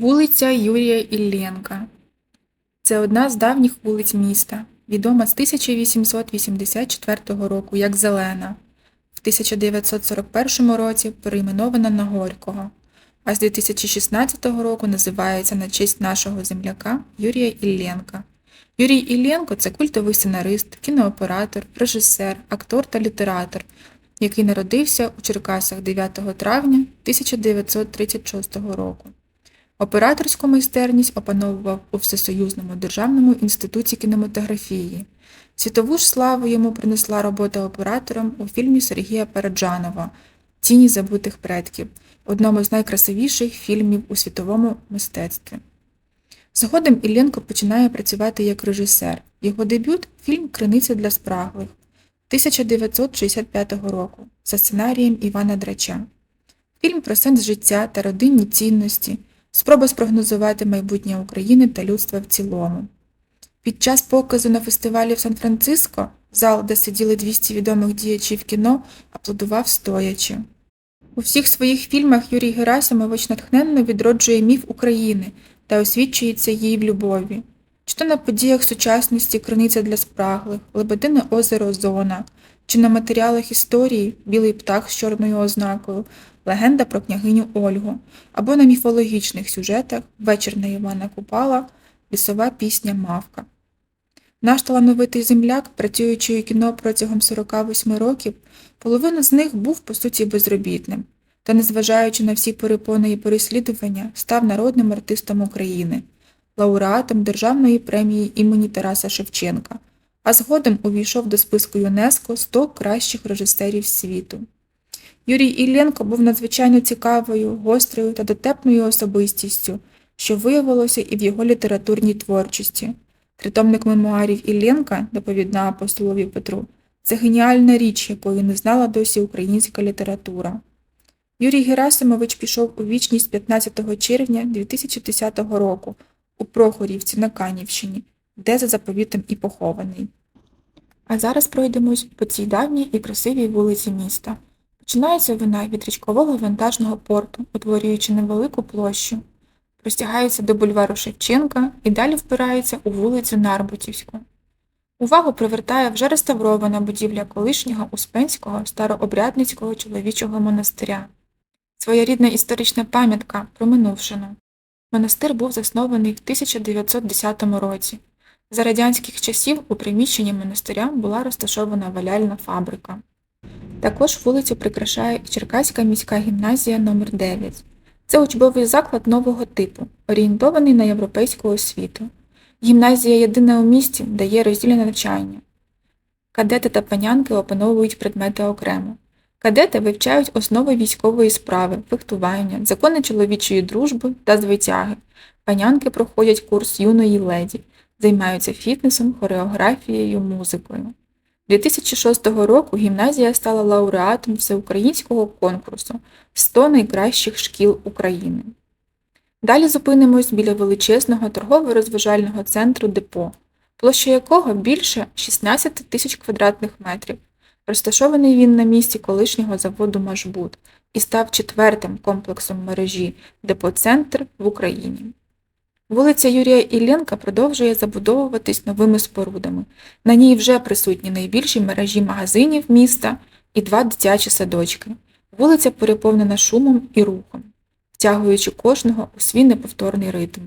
Вулиця Юрія Іллєнка це одна з давніх вулиць міста, відома з 1884 року як Зелена, в 1941 році перейменована на Горького, а з 2016 року називається на честь нашого земляка Юрія Іллєнка. Юрій Іллєнко – це культовий сценарист, кінооператор, режисер, актор та літератор, який народився у Черкасах 9 травня 1936 року. Операторську майстерність опановував у Всесоюзному державному інституті кінематографії. Світову ж славу йому принесла робота оператором у фільмі Сергія Параджанова Тіні забутих предків, одному з найкрасивіших фільмів у світовому мистецтві. Згодом Іллєнко починає працювати як режисер. Його дебют фільм Криниця для спраглих 1965 року за сценарієм Івана Драча. Фільм про сенс життя та родинні цінності, спроба спрогнозувати майбутнє України та людства в цілому. Під час показу на фестивалі в Сан-Франциско зал, де сиділи 200 відомих діячів кіно, аплодував стоячи. У всіх своїх фільмах Юрій Герасимович натхненно відроджує міф України та освічується їй в любові. Чи то на подіях сучасності Криниця для спраглих, Лебедине озеро Зона, чи на матеріалах історії Білий птах з чорною ознакою, Легенда про княгиню Ольгу, або на міфологічних сюжетах Вечір на Івана Купала, Лісова пісня Мавка. Наш талановитий земляк, працюючи у кіно протягом 48 років, половина з них був по суті безробітним, та, незважаючи на всі перепони і переслідування, став народним артистом України, лауреатом Державної премії імені Тараса Шевченка, а згодом увійшов до списку ЮНЕСКО 100 кращих режисерів світу. Юрій Іллєнко був надзвичайно цікавою, гострою та дотепною особистістю, що виявилося і в його літературній творчості. Тритомник мемуарів Іллєнка, доповідна апостолові Петру, це геніальна річ, якої не знала досі українська література. Юрій Герасимович пішов у вічність 15 червня 2010 року у Прохорівці на Канівщині, де за заповітом і похований. А зараз пройдемось по цій давній і красивій вулиці міста. Починається вона від річкового вантажного порту, утворюючи невелику площу, простягається до бульвару Шевченка і далі впирається у вулицю Нарбутівську. Увагу привертає вже реставрована будівля колишнього Успенського старообрядницького чоловічого монастиря. Своєрідна історична пам'ятка про минувшину. Монастир був заснований в 1910 році. За радянських часів у приміщенні монастиря була розташована валяльна фабрика. Також вулицю прикрашає і Черкаська міська гімназія номер 9 Це учбовий заклад нового типу, орієнтований на європейську освіту. Гімназія єдина у місті дає роздільне навчання. Кадети та панянки опановують предмети окремо. Кадети вивчають основи військової справи, фехтування, закони чоловічої дружби та звитяги. Панянки проходять курс юної леді, займаються фітнесом, хореографією, музикою. 2006 року гімназія стала лауреатом всеукраїнського конкурсу 100 найкращих шкіл України. Далі зупинимось біля величезного торгово-розважального центру депо, площа якого більше 16 тисяч квадратних метрів. Розташований він на місці колишнього заводу Машбут і став четвертим комплексом мережі депоцентр в Україні. Вулиця Юрія Іллєнка продовжує забудовуватись новими спорудами. На ній вже присутні найбільші мережі магазинів міста і два дитячі садочки. Вулиця переповнена шумом і рухом, втягуючи кожного у свій неповторний ритм.